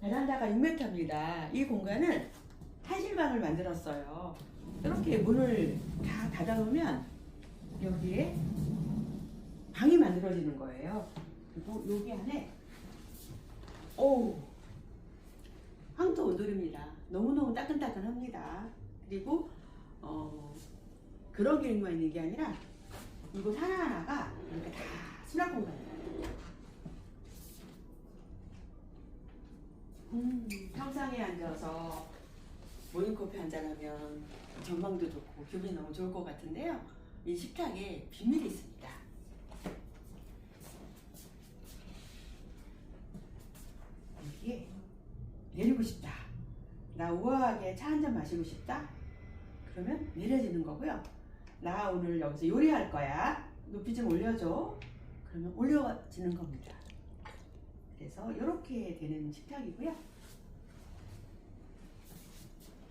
베란다가 6m입니다. 이 공간은 한실방을 만들었어요. 이렇게 문을 다 닫아놓으면 여기에 방이 만들어지는 거예요. 그리고 여기 안에 오 황토 온돌입니다. 너무너무 따끈따끈합니다. 그리고 어, 그런 기능만 있는 게 아니라 이곳 하나하나가 이렇게 다 수납 공간이에요. 음, 평상에 앉아서 모닝커피 한 잔하면 전망도 좋고 기분이 너무 좋을 것 같은데요. 이 식탁에 비밀이 있습니다. 여기에 내리고 싶다. 나 우아하게 차 한 잔 마시고 싶다. 그러면 내려지는 거고요. 나 오늘 여기서 요리할 거야. 높이 좀 올려줘. 그러면 올려지는 겁니다. 그래서 이렇게 되는 식탁이고요.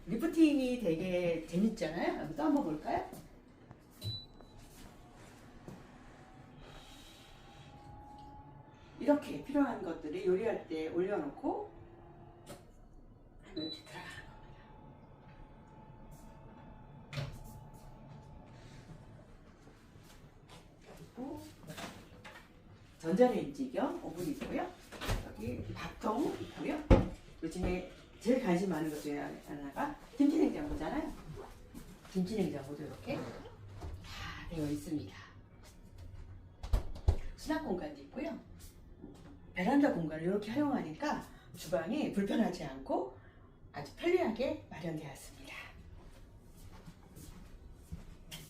리프팅이 되게 재밌잖아요. 또 한번 볼까요? 이렇게 필요한 것들을 요리할 때 올려놓고 하면 이렇게 들어가는 겁니다. 그리고 전자레인지 겸 오븐 있고요. 여기 밥통 있고요. 요즘에 제일 관심 많은 것 중에 하나가 김치냉장고잖아요. 김치냉장고도 이렇게 다 되어 있습니다. 수납 공간도 있고요. 베란다 공간을 이렇게 활용하니까 주방이 불편하지 않고 아주 편리하게 마련되었습니다.